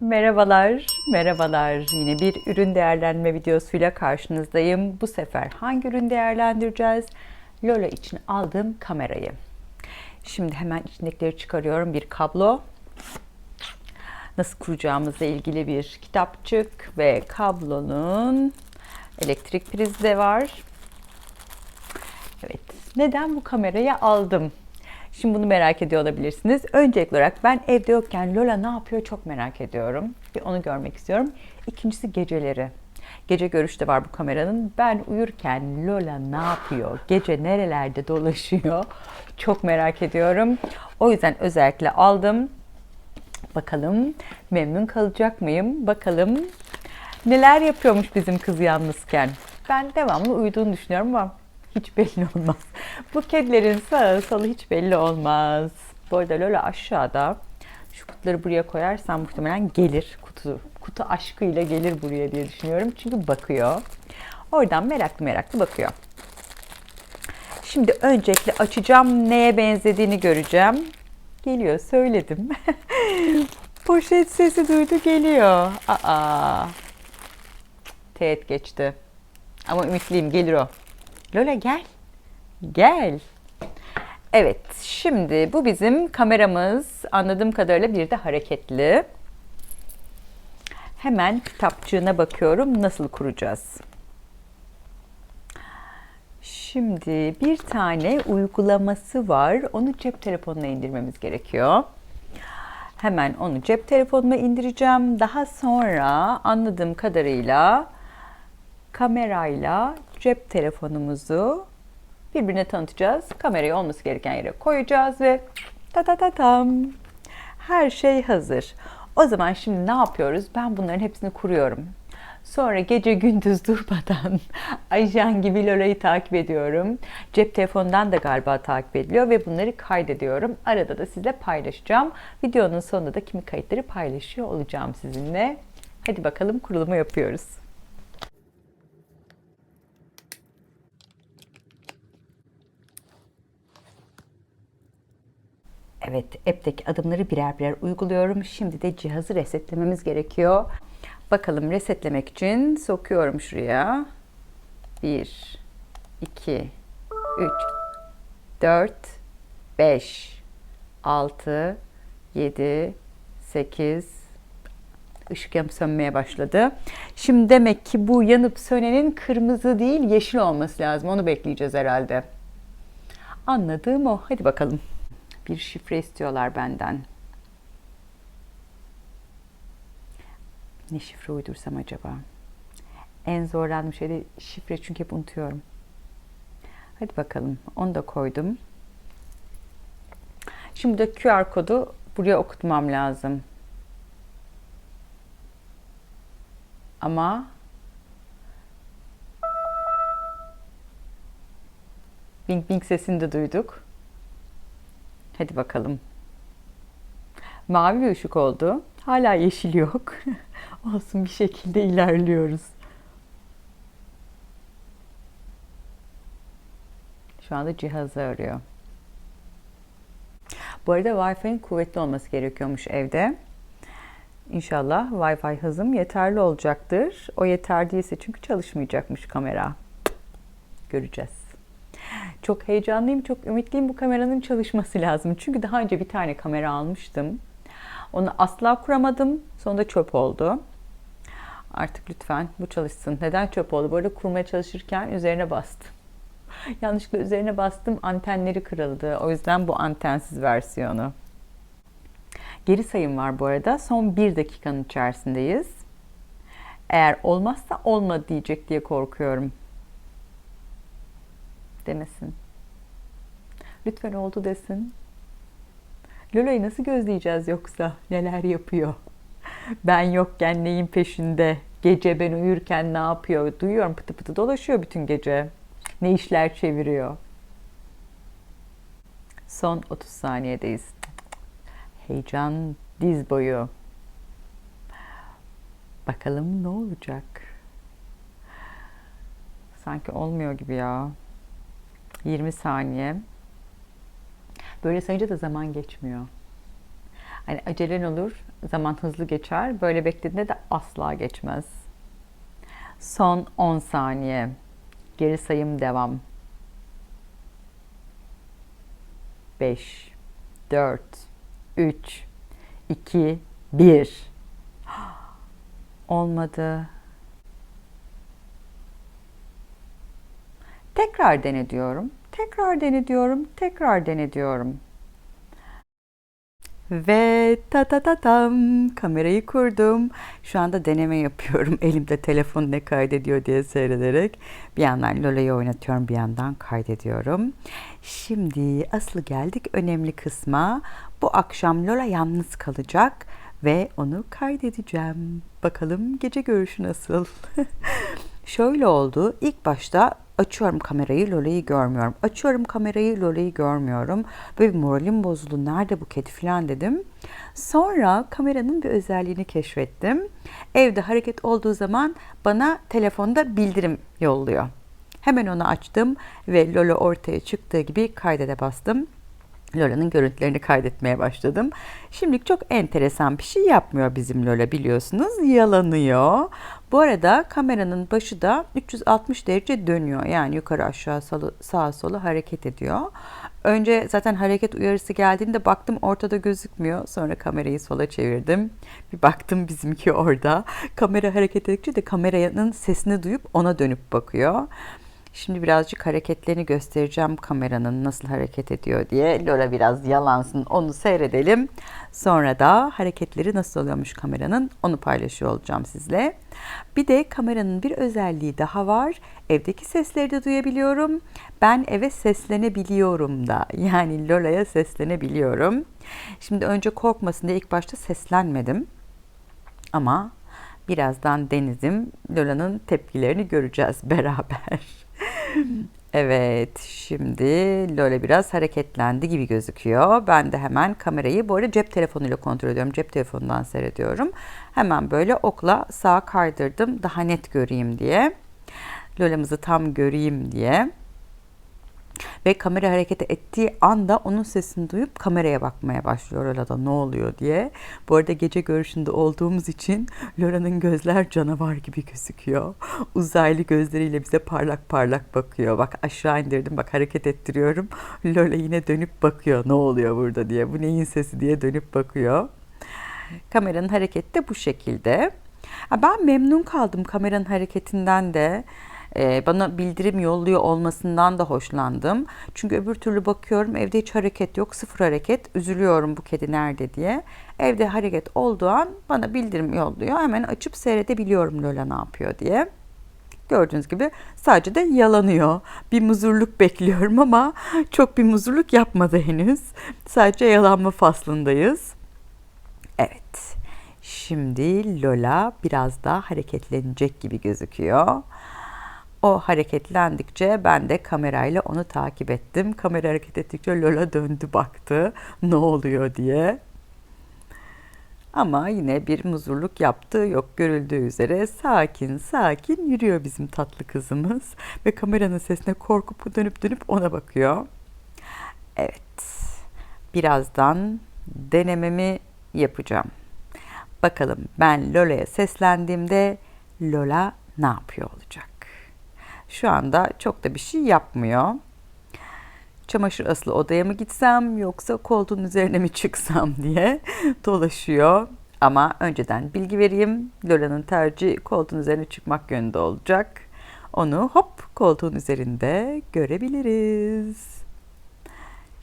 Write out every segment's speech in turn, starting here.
Merhabalar, merhabalar. Yine bir ürün değerlendirme videosuyla karşınızdayım. Bu sefer hangi ürün değerlendireceğiz? Lola için aldığım kamerayı. Şimdi hemen içindekileri çıkarıyorum. Bir kablo, nasıl kuracağımızla ilgili bir kitapçık ve kablonun elektrik prizi de var. Evet, neden bu kamerayı aldım? Şimdi bunu merak ediyor olabilirsiniz. Öncelikli olarak ben evde yokken Lola ne yapıyor çok merak ediyorum. Bir onu görmek istiyorum. İkincisi geceleri. Gece görüşü de var bu kameranın. Ben uyurken Lola ne yapıyor? Gece nerelerde dolaşıyor? Çok merak ediyorum. O yüzden özellikle aldım. Bakalım memnun kalacak mıyım? Bakalım neler yapıyormuş bizim kız yalnızken. Ben devamlı uyuduğunu düşünüyorum ama hiç belli olmaz. Bu kedilerin sağı solu hiç belli olmaz. Bu arada Lola aşağıda. Şu kutuları buraya koyarsam muhtemelen gelir. Kutu, kutu aşkıyla gelir buraya diye düşünüyorum. Çünkü bakıyor. Oradan meraklı meraklı bakıyor. Şimdi öncelikle açacağım neye benzediğini göreceğim. Geliyor söyledim. Poşet sesi duydu geliyor. Aa. Teğet geçti. Ama ümitliyim gelir o. Lola gel. Gel. Evet, şimdi bu bizim kameramız. Anladığım kadarıyla bir de hareketli. Hemen kitapçığına bakıyorum nasıl kuracağız. Şimdi bir tane uygulaması var. Onu cep telefonuna indirmemiz gerekiyor. Hemen onu cep telefonuma indireceğim. Daha sonra anladığım kadarıyla kamerayla cep telefonumuzu birbirine tanıtacağız. Kamerayı olması gereken yere koyacağız ve ta ta ta tam her şey hazır. O zaman şimdi ne yapıyoruz? Ben bunların hepsini kuruyorum. Sonra gece gündüz durmadan ajan gibi Lola'yı takip ediyorum. Cep telefonundan da galiba takip ediliyor ve bunları kaydediyorum. Arada da sizle paylaşacağım. Videonun sonunda da kimi kayıtları paylaşıyor olacağım sizinle. Hadi bakalım kurulumu yapıyoruz. Evet, app'teki adımları birer birer uyguluyorum. Şimdi de cihazı resetlememiz gerekiyor. Bakalım resetlemek için sokuyorum şuraya. 1, 2, 3, 4, 5, 6, 7, 8, ışık yanıp sönmeye başladı. Şimdi demek ki bu yanıp sönenin kırmızı değil yeşil olması lazım. Onu bekleyeceğiz herhalde. Anladığım o. Hadi bakalım. Bir şifre istiyorlar benden. Ne şifre uydursam acaba? En zorlandığım şey de şifre çünkü hep unutuyorum. Hadi bakalım. Onu da koydum. Şimdi de QR kodu buraya okutmam lazım. Ama Bing bing sesini de duyduk. Hadi bakalım. Mavi bir ışık oldu. Hala yeşil yok. Olsun bir şekilde ilerliyoruz. Şu anda cihazı arıyor. Bu arada Wi-Fi'nin kuvvetli olması gerekiyormuş evde. İnşallah Wi-Fi hızım yeterli olacaktır. O yeter değilse çünkü çalışmayacakmış kamera. Göreceğiz. Çok heyecanlıyım, çok ümitliyim bu kameranın çalışması lazım. Çünkü daha önce bir tane kamera almıştım. Onu asla kuramadım. Sonunda çöp oldu. Artık lütfen bu çalışsın. Neden çöp oldu? Bu arada kurmaya çalışırken üzerine bastım. Yanlışlıkla üzerine bastım. Antenleri kırıldı. O yüzden bu antensiz versiyonu. Geri sayım var bu arada. Son bir dakikanın içerisindeyiz. Eğer olmazsa olmadı diyecek diye korkuyorum. Demesin. Lütfen oldu desin. Lola'yı nasıl gözleyeceğiz yoksa? Neler yapıyor? Ben yokken neyin peşinde? Gece ben uyurken ne yapıyor? Duyuyorum pıtı pıtı dolaşıyor bütün gece. Ne işler çeviriyor? Son 30 saniyedeyiz. Heyecan diz boyu. Bakalım ne olacak? Sanki olmuyor gibi ya. 20 saniye. Böyle sayınca da zaman geçmiyor. Hani acelen olur, zaman hızlı geçer. Böyle beklediğinde de asla geçmez. Son 10 saniye. Geri sayım devam. 5 4 3 2 1 Olmadı. Tekrar dene diyorum. Tekrar dene diyorum. Tekrar dene diyorum. Ve ta ta ta tam kamerayı kurdum. Şu anda deneme yapıyorum. Elimde telefon ne kaydediyor diye seyrederek. Bir yandan Lola'yı oynatıyorum, bir yandan kaydediyorum. Şimdi aslı geldik önemli kısma. Bu akşam Lola yalnız kalacak ve onu kaydedeceğim. Bakalım gece görüşü nasıl? Şöyle oldu. İlk başta açıyorum kamerayı Lola'yı görmüyorum. Açıyorum kamerayı Lola'yı görmüyorum. Böyle bir moralim bozuldu. Nerede bu kedi falan dedim. Sonra kameranın bir özelliğini keşfettim. Evde hareket olduğu zaman bana telefonda bildirim yolluyor. Hemen onu açtım ve Lola ortaya çıktığı gibi kaydede bastım. Lola'nın görüntülerini kaydetmeye başladım. Şimdilik çok enteresan bir şey yapmıyor bizim Lola biliyorsunuz. Yalanıyor. Bu arada kameranın başı da 360 derece dönüyor. Yani yukarı aşağı sağa sola hareket ediyor. Önce zaten hareket uyarısı geldiğinde baktım ortada gözükmüyor. Sonra kamerayı sola çevirdim. Bir baktım bizimki orada. Kamera hareket ettikçe de kameranın sesini duyup ona dönüp bakıyor. Şimdi birazcık hareketlerini göstereceğim kameranın nasıl hareket ediyor diye. Lola biraz yalansın onu seyredelim. Sonra da hareketleri nasıl oluyormuş kameranın onu paylaşıyor olacağım sizle. Bir de kameranın bir özelliği daha var. Evdeki sesleri de duyabiliyorum. Ben eve seslenebiliyorum da. Yani Lola'ya seslenebiliyorum. Şimdi önce korkmasın diye ilk başta seslenmedim. Ama birazdan Deniz'im Lola'nın tepkilerini göreceğiz beraber. Evet, şimdi Lola biraz hareketlendi gibi gözüküyor. Ben de hemen kamerayı bu arada cep telefonuyla kontrol ediyorum. Cep telefonundan seyrediyorum. Hemen böyle okla sağa kaydırdım daha net göreyim diye. Lola'mızı tam göreyim diye ve kamera hareket ettiği anda onun sesini duyup kameraya bakmaya başlıyor Lola'da ne oluyor diye. Bu arada gece görüşünde olduğumuz için Lola'nın gözler canavar gibi gözüküyor. Uzaylı gözleriyle bize parlak parlak bakıyor. Bak aşağı indirdim bak hareket ettiriyorum. Lola yine dönüp bakıyor ne oluyor burada diye. Bu neyin sesi diye dönüp bakıyor. Kameranın hareketi de bu şekilde. Ben memnun kaldım kameranın hareketinden de. Ee, bana bildirim yolluyor olmasından da hoşlandım. Çünkü öbür türlü bakıyorum evde hiç hareket yok, sıfır hareket. Üzülüyorum bu kedi nerede diye. Evde hareket olduğu an bana bildirim yolluyor. Hemen açıp seyredebiliyorum Lola ne yapıyor diye. Gördüğünüz gibi sadece de yalanıyor. Bir muzurluk bekliyorum ama çok bir muzurluk yapmadı henüz. Sadece yalanma faslındayız. Evet. Şimdi Lola biraz daha hareketlenecek gibi gözüküyor. O hareketlendikçe ben de kamerayla onu takip ettim. Kamera hareket ettikçe Lola döndü baktı ne oluyor diye. Ama yine bir muzurluk yaptı. Yok görüldüğü üzere sakin sakin yürüyor bizim tatlı kızımız. Ve kameranın sesine korkup dönüp dönüp ona bakıyor. Evet. Birazdan denememi yapacağım. Bakalım ben Lola'ya seslendiğimde Lola ne yapıyor olacak? Şu anda çok da bir şey yapmıyor. Çamaşır asılı odaya mı gitsem yoksa koltuğun üzerine mi çıksam diye dolaşıyor. Ama önceden bilgi vereyim. Lola'nın tercihi koltuğun üzerine çıkmak yönünde olacak. Onu hop koltuğun üzerinde görebiliriz.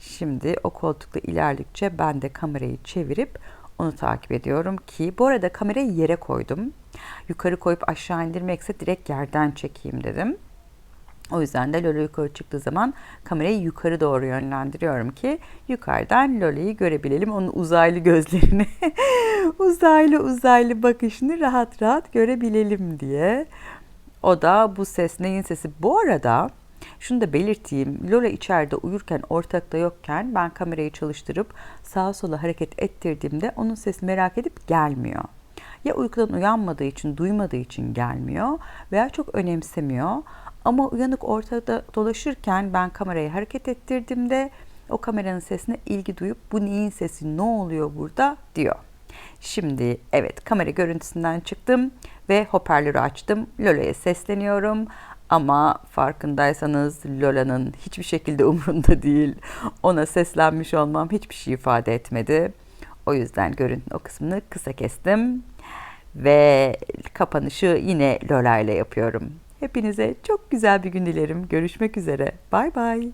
Şimdi o koltukta ilerledikçe ben de kamerayı çevirip onu takip ediyorum ki bu arada kamerayı yere koydum. Yukarı koyup aşağı indirmekse direkt yerden çekeyim dedim. O yüzden de Lola yukarı çıktığı zaman kamerayı yukarı doğru yönlendiriyorum ki yukarıdan Lola'yı görebilelim. Onun uzaylı gözlerini, uzaylı uzaylı bakışını rahat rahat görebilelim diye. O da bu ses neyin sesi? Bu arada şunu da belirteyim. Lola içeride uyurken, ortakta yokken ben kamerayı çalıştırıp sağa sola hareket ettirdiğimde onun sesi merak edip gelmiyor. Ya uykudan uyanmadığı için, duymadığı için gelmiyor veya çok önemsemiyor. Ama uyanık ortada dolaşırken ben kamerayı hareket ettirdiğimde o kameranın sesine ilgi duyup bu neyin sesi ne oluyor burada diyor. Şimdi evet kamera görüntüsünden çıktım ve hoparlörü açtım. Lola'ya sesleniyorum ama farkındaysanız Lola'nın hiçbir şekilde umurunda değil. Ona seslenmiş olmam hiçbir şey ifade etmedi. O yüzden görüntünün o kısmını kısa kestim. Ve kapanışı yine Lola ile yapıyorum. Hepinize çok güzel bir gün dilerim. Görüşmek üzere. Bay bay.